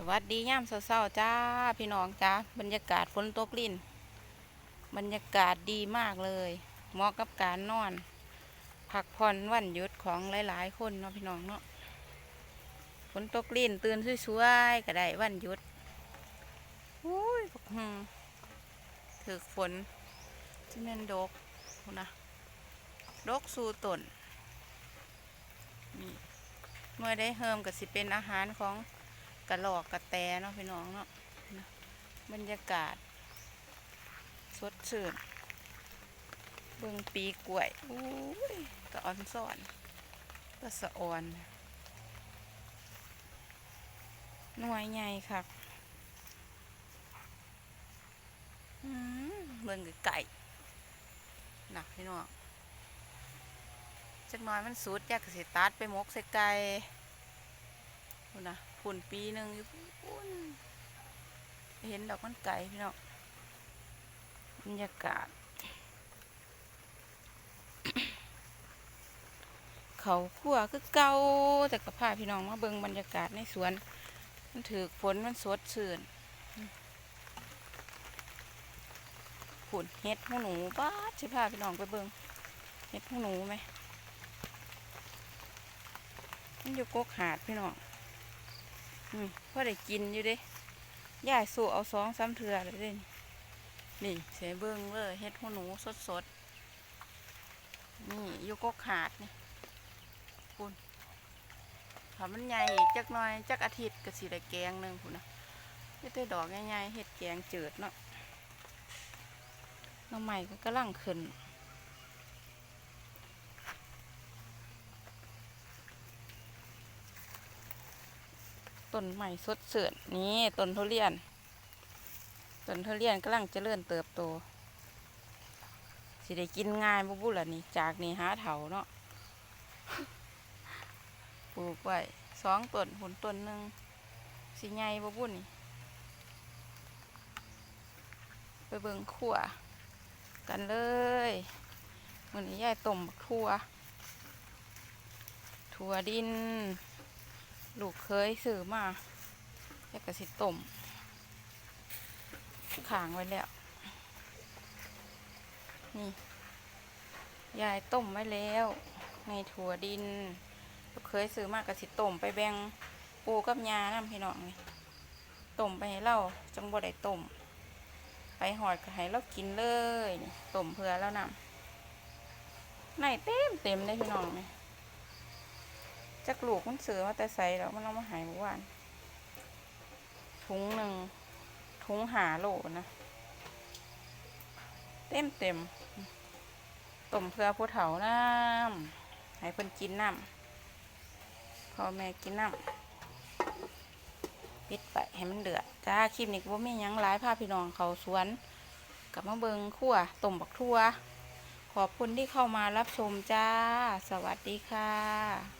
สวัสดีย่ามเศร้าๆจ้าพี่น้องจ้าบรรยากาศฝนตกลิ่น บรรยากาศดีมากเลยเหมาะกับการนอน พักผ่อนวันหยุดของหลายๆ คนเนาะพี่น้องเนาะฝนตกลิ่นตื่นสวยๆก็ได้วันหยุดอุ้ยถือฝนที่แม่นดกนะดกสู่ตนนี่เมื่อได้เฮิมก็สิเป็นอาหารของ กระหลอกกระแตเนาะพี่น้องเนาะบรรยากาศ สดชื่นเบิ่งปีกล้วยอู้ยกระออนซ่อนก็สะออน หน่วยใหญ่ครับอืมเบิ่งไก่หนักพี่น้องจักหน้อยมันสุดอยากสิตัดไปมกใส่ไก่ นะพุ่นปีหนึ่งอยู่พุ่นเห็นดอกมันไก่พี่น้องบรรยากาศ เขาขั้วคือเก่าแต่กับพาพี่น้องมาเบิ่งบรรยากาศในสวน มันถือฝนมันสดชื่นผุนเฮ็ดหูหนูบ้าดสิพาพี่น้องไปเบิ่งเฮ็ดหูหนูไหมมันอยู่กกหาดพี่น้อง พอได้กินอยู่เด้ย่ายสู่เอาสองสามเถื่อเลยเด้นี่เสียเบิ่งเลยเฮ็ดหูหนูสดสดนี่ยูกกหาดนี่คุณถ้ามันใหญ่จักน่อยจักอาทิตย์ก็สิได้แกงหนึ่งคุณนะไม่ได้ดอกใหญ่ๆเห็ดแกงจืดเนาะน้ำใหม่ก็กำลังขึ้น ต้นใหม่สดเสือนนี่ต้นทุเรียนต้นทุเรียนกำลังเจริญเติบโตสิได้กินง่ายบุบุล่ะนี่จากนี่หาเถาเนาะปลูกไว้สองต้นผลต้นหนึ่งสิใหญ่บ่บุ่นนี่ไปเบิ่งขั่วกันเลยมื้อนี้ยายต้มบักทั่วถั่วดิน ลูกเคยซื้อมาแล้วก็สิต้มขางไว้แล้ว นี่ ยายต้มไว้แล้ว ในถั่วดิน ลูกเคยซื้อมากกับสิต้มไปแบ่งปูกับยาน้ำพี่น้องนี่ต้มไปให้เราจังบ่ได้ต้มไปหอดก็ให้เรากินเลยต้มเพื่อแล้วนำในเต็มเต็มเลยพี่น้องนี่ จักลูกมันซื้อมาแต่ใส่แล้วมันเอามาหายเมื่อวานถุงหนึ่งถุงหาโลนะ เต็มเต็มต้มเพื่อผู้เฒ่าน้ำให้เพิ่นกินน้ำพ่อแม่กินน้ำปิดไปให้มันเดือดจ้าคลิปนี้ก็บ่มียังหลายพาพี่น้องเขาสวนกลับมาเบิงขั้วต้มบักทั่วขอบคุณที่เข้ามารับชมจ้า สวัสดีค่ะ